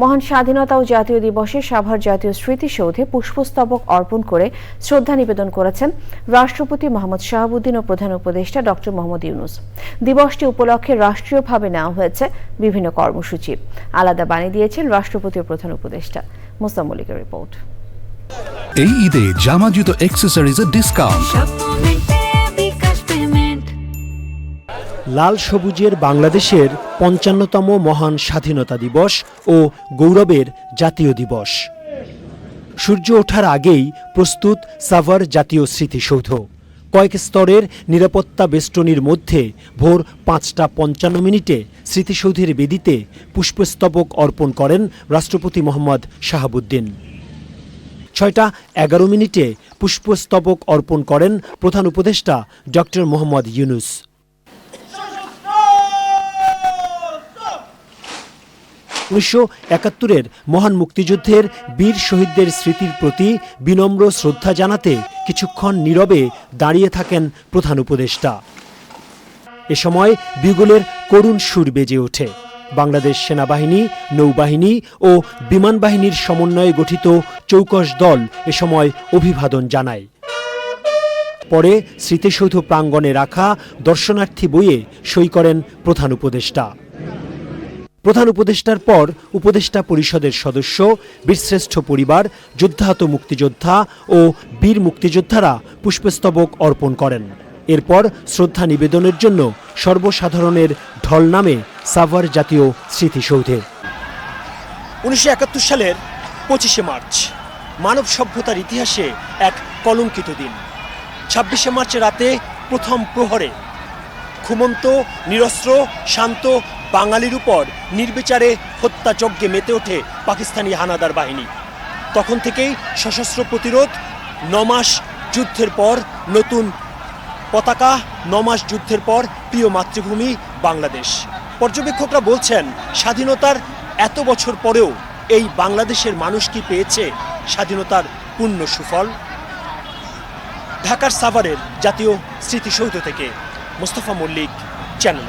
মহান স্বাধীনতা ও জাতীয় দিবসে সাভার জাতীয় স্মৃতিসৌধে পুষ্পস্তবক অর্পণ করে শ্রদ্ধা নিবেদন করেছেন রাষ্ট্রপতি মোহাম্মদ শাহাবুদ্দিন ও প্রধান উপদেষ্টা ডক্টর মোহাম্মদ ইউনুস। দিবসটি উপলক্ষে রাষ্ট্রীয়ভাবে নেওয়া হয়েছে বিভিন্ন কর্মসূচি। আলাদা বাণী দিয়েছেন রাষ্ট্রপতি ও প্রধান উপদেষ্টা। মোস্তাম রিপোর্ট। এই ঈদে জামা জুতো অ্যাক্সেসরিজের ডিসকাউন্ট লাল সবুজের বাংলাদেশের পঞ্চান্নতম মহান স্বাধীনতা দিবস ও গৌরবের জাতীয় দিবস। সূর্য ওঠার আগেই প্রস্তুত সাভার জাতীয় স্মৃতিসৌধ। কয়েক স্তরের নিরাপত্তা বেষ্টনীর মধ্যে ভোর পাঁচটা পঞ্চান্ন মিনিটে স্মৃতিসৌধের বেদিতে পুষ্পস্তবক অর্পণ করেন রাষ্ট্রপতি মোহাম্মদ শাহাবুদ্দিন। ছয়টা এগারো মিনিটে পুষ্পস্তবক অর্পণ করেন প্রধান উপদেষ্টা ডক্টর মোহাম্মদ ইউনুস। উনিশশো একাত্তরের মহান মুক্তিযুদ্ধের বীর শহীদদের স্মৃতির প্রতি বিনম্র শ্রদ্ধা জানাতে কিছুক্ষণ নীরবে দাঁড়িয়ে থাকেন প্রধান উপদেষ্টা। এ সময় বিগুলের করুণ সুর বেজে ওঠে। বাংলাদেশ সেনাবাহিনী, নৌবাহিনী ও বিমান বাহিনীর সমন্বয়ে গঠিত চৌকশ দল এ সময় অভিবাদন জানায়। পরে স্মৃতিসৌধ প্রাঙ্গণে রাখা দর্শনার্থী বইয়ে সই করেন প্রধান উপদেষ্টা। প্রধান উপদেষ্টার পর উপদেষ্টা পরিষদের সদস্য, বীরশ্রেষ্ঠ পরিবার, যোদ্ধাহত মুক্তিযোদ্ধা ও বীর মুক্তিযোদ্ধারা পুষ্পস্তবক অর্পণ করেন। এরপর শ্রদ্ধা নিবেদনের জন্য সর্বসাধারণের ঢল নামে সাভার জাতীয় স্মৃতিসৌধে। উনিশশো একাত্তর সালের পঁচিশে মার্চ, মানব সভ্যতার ইতিহাসে এক কলঙ্কিত দিন। ছাব্বিশে মার্চ রাতে প্রথম প্রহরে ঘুমন্ত, নিরস্ত্র, শান্ত বাঙালির উপর নির্বিচারে হত্যাযজ্ঞে মেতে ওঠে পাকিস্তানি হানাদার বাহিনী। তখন থেকেই সশস্ত্র প্রতিরোধ নমাস যুদ্ধের পর নতুন পতাকা, নমাস যুদ্ধের পর প্রিয় মাতৃভূমি বাংলাদেশ। পর্যবেক্ষকরা বলছেন, স্বাধীনতার এত বছর পরেও এই বাংলাদেশের মানুষ কি পেয়েছে স্বাধীনতার পূর্ণ সুফল? ঢাকার সাভারের জাতীয় স্মৃতিসৌধ থেকে মোস্তফা মল্লিক, চ্যানেল।